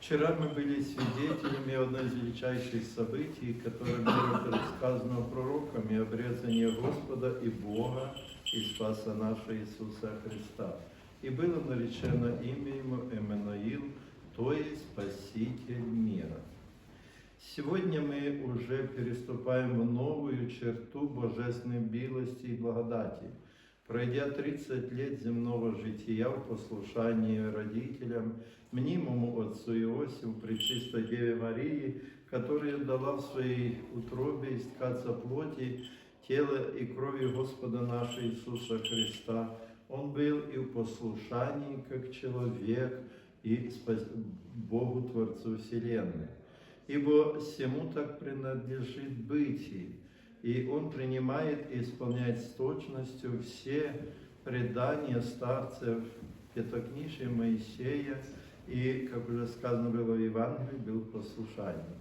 Вчера мы были свидетелями одной из величайших событий, которое было предсказано пророками, обрезание Господа и Бога и Спаса нашего Иисуса Христа. И было наречено имя Ему Эммануил, то есть Спаситель мира. Сегодня мы уже переступаем в новую черту божественной милости и благодати. Пройдя 30 лет земного жития в послушании родителям, мнимому отцу Иосифу, Пречистой Деве Марии, которая дала в своей утробе искаться плоти, тела и крови Господа нашего Иисуса Христа, он был и в послушании как человек и Богу Творцу Вселенной. Ибо всему так принадлежит быть, и он принимает и исполняет с точностью все предания старцев Пятокнижия Моисея, и, как уже сказано было в Евангелии, был послушанием.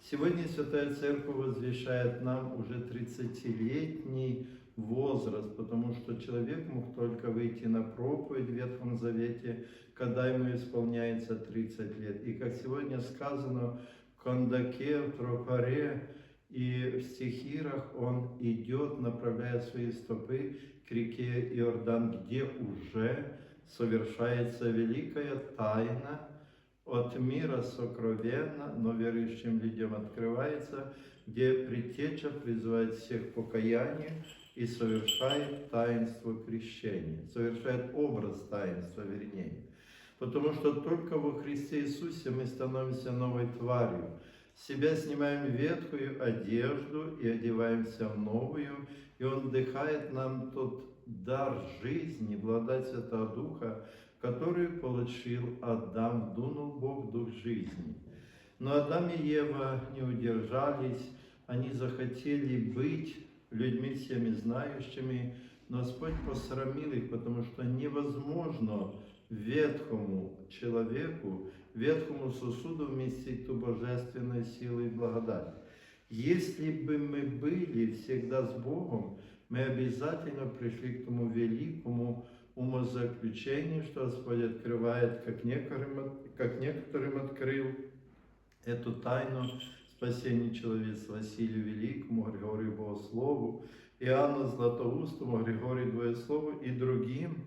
Сегодня Святая Церковь возвещает нам уже 30-летний возраст, потому что человек мог только выйти на проповедь в Ветхом Завете, когда ему исполняется 30 лет. И как сегодня сказано в Кандаке, в Тропаре и в стихирах, он идет, направляя свои стопы к реке Иордан, где уже совершается великая тайна от мира сокровенно, но верующим людям открывается, где предтеча призывает всех к покаянию и совершает таинство крещения, совершает образ таинства, вернее. Потому что только во Христе Иисусе мы становимся новой тварью. Себя снимаем ветхую одежду и одеваемся в новую, и Он вдыхает нам тот дар жизни, благодать Святого Духа, который получил Адам, дунул Бог Дух жизни. Но Адам и Ева не удержались, они захотели быть людьми всеми знающими, но Господь посрамил их, потому что невозможно ветхому человеку, ветхому сосуду вместить ту божественную силу и благодать. Если бы мы были всегда с Богом, мы обязательно пришли к тому великому умозаключению, что Господь открывает, как некоторым, как некоторым открыл эту тайну спасения человечества Василию Великому, Григорию Богослову, Иоанну Златоустому, Григорию Двоеслову и другим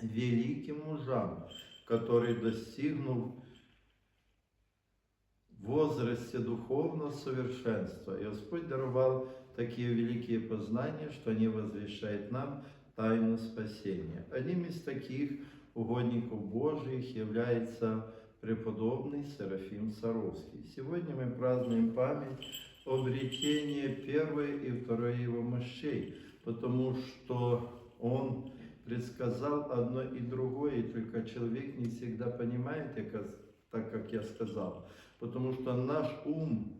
великим мужам, которые, достигнув в возрасте духовного совершенства, и Господь даровал такие великие познания, что они возвещают нам тайну спасения. Одним из таких угодников Божьих является преподобный Серафим Саровский. Сегодня мы празднуем память обретения первой и второй его мощей, потому что он предсказал одно и другое, только человек не всегда понимает, так как я сказал, потому что наш ум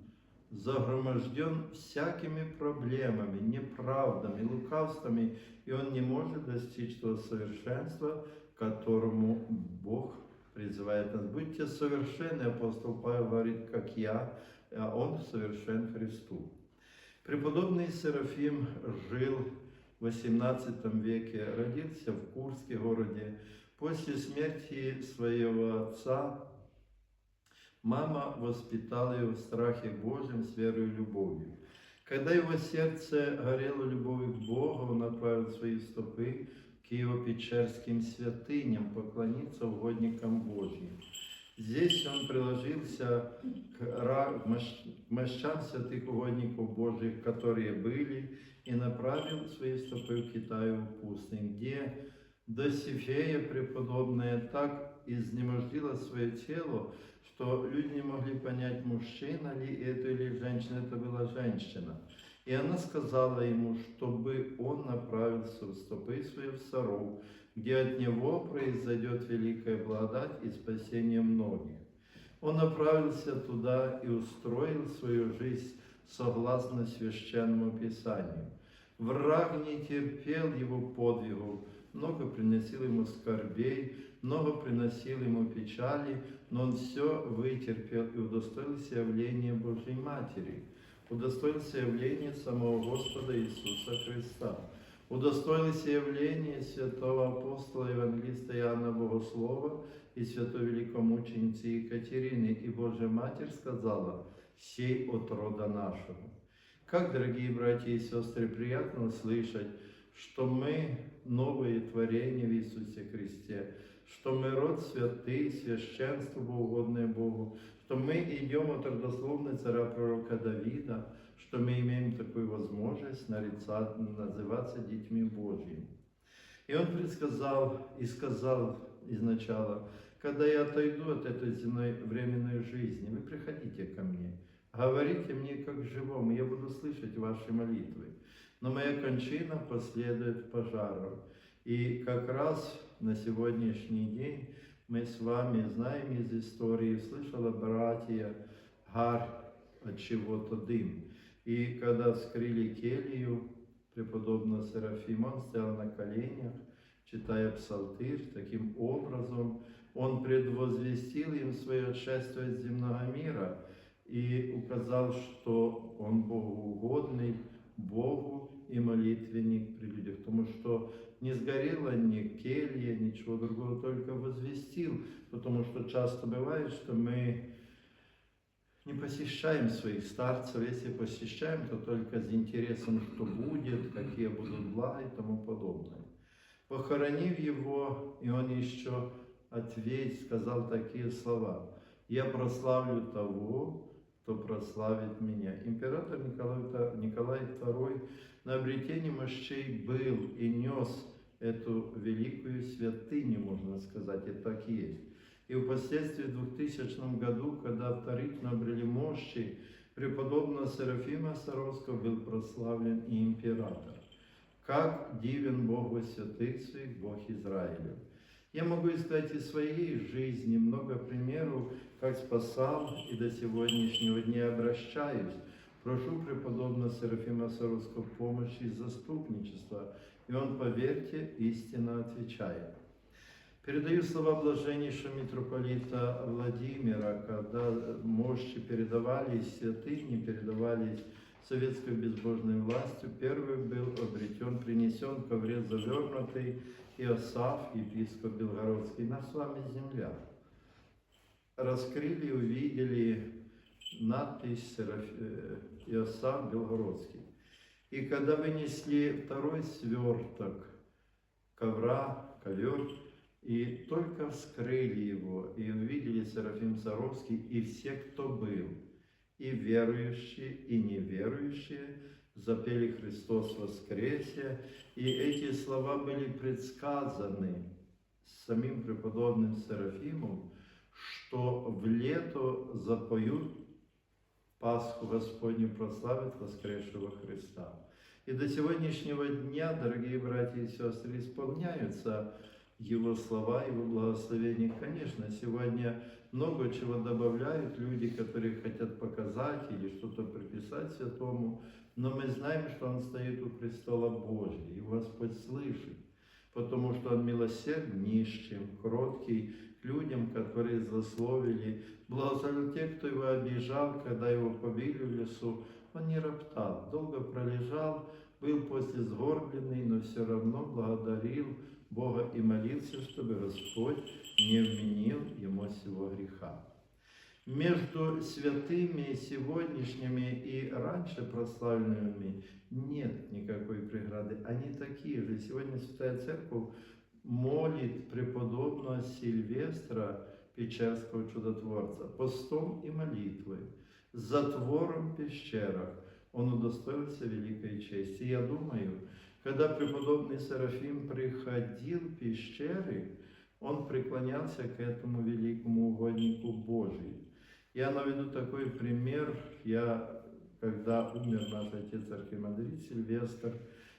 загроможден всякими проблемами, неправдами, лукавствами, и он не может достичь того совершенства, которому Бог призывает нас. Будьте совершенны, апостол Павел говорит, как я, а он совершен Христу. Преподобный Серафим жил XVIII веке, родился в Курске городе. После смерти своего отца Мама воспитала его в страхе Божьем с верой и любовью. Когда его сердце горело любовью к Богу, он направил свои стопы к его печерским святыням, поклониться угодникам Божьим. Здесь он приложился к мощам святых угодников Божьих, которые были, и направил свои стопы в Китаю в пустынь, где Досифея преподобная так изнемождила свое тело, что люди не могли понять, мужчина ли это или женщина, это была женщина. И она сказала ему, чтобы он направился в стопы свои в Саров, где от него произойдет великая благодать и спасение многих. Он направился туда и устроил свою жизнь согласно священному Писанию. Враг не терпел его подвигов, много приносил ему скорбей, много приносил ему печали, но он все вытерпел и удостоился явления Божьей Матери, удостоился явления самого Господа Иисуса Христа. Удостоились явления святого апостола евангелиста Иоанна Богослова и святой великомученицы Екатерины, и Божья Матерь сказала, «Сей от рода нашего». Как, дорогие братья и сестры, приятно услышать, что мы новые творения в Иисусе Христе, что мы род святый, священство богоугодное Богу, что мы идем от родословной царя пророка Давида, что мы имеем такую возможность нарицать, называться детьми Божьими. И он предсказал и сказал изначала, когда я отойду от этой земной временной жизни, вы приходите ко мне, говорите мне как живому, я буду слышать ваши молитвы. Но моя кончина последует пожаром. И как раз на сегодняшний день мы с вами знаем из истории, слышала братья, гар от чего-то дым. И когда вскрыли келью, преподобного Серафима, он стоял на коленях, читая псалтырь, таким образом он предвозвестил им свое отшествие от земного мира и указал, что он богоугодный Богу и молитвенник при людях, потому что не сгорела ни келья, ничего другого, только возвестил, потому что часто бывает, что мы не посещаем своих старцев, если посещаем, то только с интересом, что будет, какие будут блага и тому подобное. Похоронив его, и он еще ответь, сказал такие слова. «Я прославлю того, кто прославит меня». Император Николай, II на обретении мощей был и нес эту великую святыню, можно сказать, и так есть. И впоследствии в 2000 году, когда вторично обрели мощи, преподобного Серафима Саровского был прославлен и император. Как дивен Бог во святых своих, Бог Израиля. Я могу сказать из своей жизни много примеров, как спасал и до сегодняшнего дня обращаюсь. Прошу преподобного Серафима Саровского помощи и заступничества, и он, поверьте, истинно отвечает. Передаю слова блаженнейшего митрополита Владимира, когда мощи передавались, святыни передавались советской безбожной властью. Первый был обретен, принесен коврец завернутый Иосаф, епископ Белгородский, на с вами земля. Раскрыли, увидели надпись э, Иосаф Белгородский. И когда вынесли второй сверток ковра, ковер, и только вскрыли его, и увидели Серафим Саровский и все, кто был, и верующие, и неверующие, запели «Христос воскресе», и эти слова были предсказаны самим преподобным Серафимом, что в лето запоют Пасху Господню прославят воскресшего Христа. И до сегодняшнего дня, дорогие братья и сестры, исполняются его слова, Его благословения. Конечно, сегодня много чего добавляют люди, которые хотят показать или что-то приписать святому, но мы знаем, что Он стоит у престола Божьего, и Господь слышит, потому что Он милосерд нищим, кроткий людям, которые злословили, благословил тех, кто его обижал, когда его побили в лесу, он не роптал, долго пролежал, был после сгорбленный, но все равно благодарил, Бога и молился, чтобы Господь не вменил ему сего греха. Между святыми сегодняшними и раньше прославленными нет никакой преграды. Они такие же. Сегодня Святая Церковь молит преподобного Сильвестра, Печерского чудотворца, постом и молитвой, затвором в пещерах. Он удостоился великой чести. Я думаю, когда преподобный Серафим приходил в пещеры, он преклонялся к этому великому угоднику Божию. Я наведу такой пример. Я, когда умер наш отец архимандрит Сильвестр,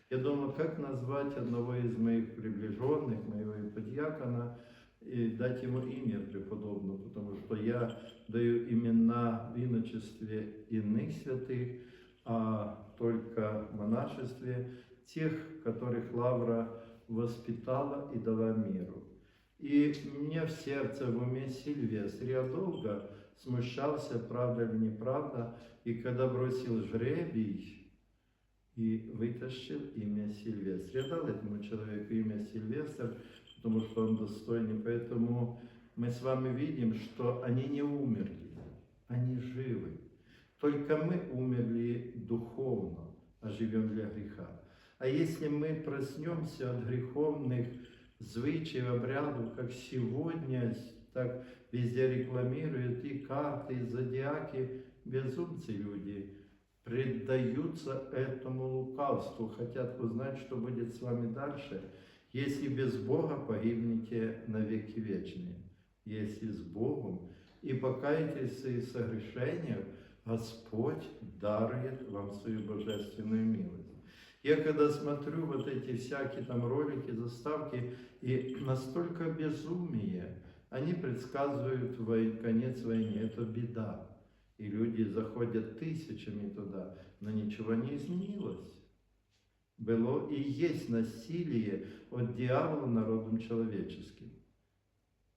я думал, как назвать одного из моих приближенных, моего иподьякона, и дать ему имя преподобного, потому что я даю имена в иночестве иных святых, а только в монашестве тех, которых Лавра воспитала и дала миру. И мне в сердце, в уме Сильвестр, я долго смущался, правда или неправда, и когда бросил жребий, и вытащил имя Сильвестр. Я дал этому человеку имя Сильвестр, потому что он достойный, поэтому мы с вами видим, что они не умерли, они живы. Только мы умерли духовно, а живем для греха. А если мы проснемся от греховных звычаев, обрядов, как сегодня, так везде рекламируют и карты, и зодиаки, безумцы люди, предаются этому лукавству, хотят узнать, что будет с вами дальше. Если без Бога погибнете навеки вечные. Если с Богом и покаетесь своих согрешениях, Господь дарует вам свою божественную милость. Я когда смотрю вот эти всякие там ролики, заставки, и настолько безумие, они предсказывают вой- конец войны, это беда. И люди заходят тысячами туда, но ничего не изменилось. Было и есть насилие от дьявола народом человеческим.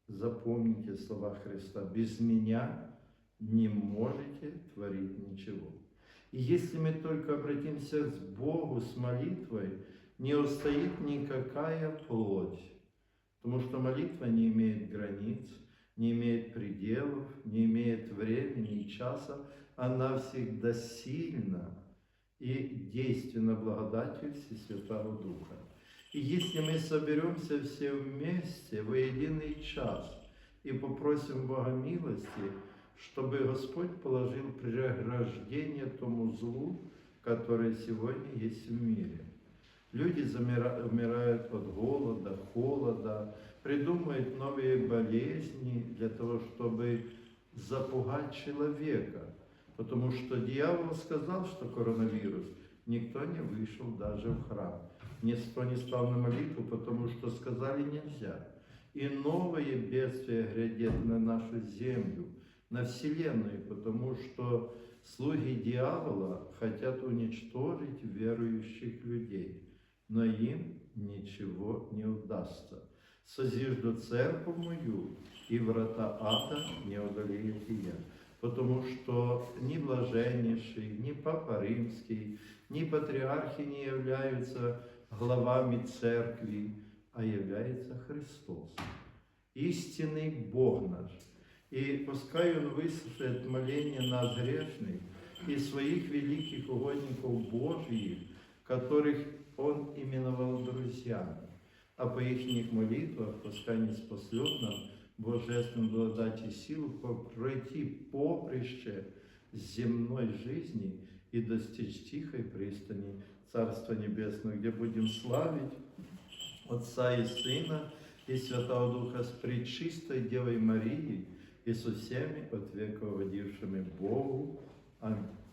Запомните слова Христа. Без меня не можете творить ничего. И если мы только обратимся к Богу с молитвой, не устоит никакая плоть. Потому что молитва не имеет границ, не имеет пределов, не имеет времени и часа. Она всегда сильна и действенна благодатью Всесвятого Духа. И если мы соберемся все вместе в единый час и попросим Бога милости, чтобы Господь положил преграждение тому злу, которое сегодня есть в мире. Люди умирают от голода, холода, придумывают новые болезни для того, чтобы запугать человека. Потому что дьявол сказал, что коронавирус, никто не вышел даже в храм. Никто не стал на молитву, потому что сказали нельзя. И новые бедствия грядет на нашу землю, на Вселенную, потому что слуги дьявола хотят уничтожить верующих людей, но им ничего не удастся. Созижду церковь мою, и врата ада не одолеют ее. Потому что ни блаженнейший, ни Папа Римский, ни патриархи не являются главами церкви, а является Христос, истинный Бог наш. И пускай Он выслушает моление нас грешных и своих великих угодников Божьих, которых Он именовал друзьями. А по их молитвах пускай не спаслет нам божественную благодать и силу пройти поприще земной жизни и достичь тихой пристани Царства Небесного, где будем славить Отца и Сына и Святого Духа с пречистой Девой Марией и со всеми, от века Богу. Аминь.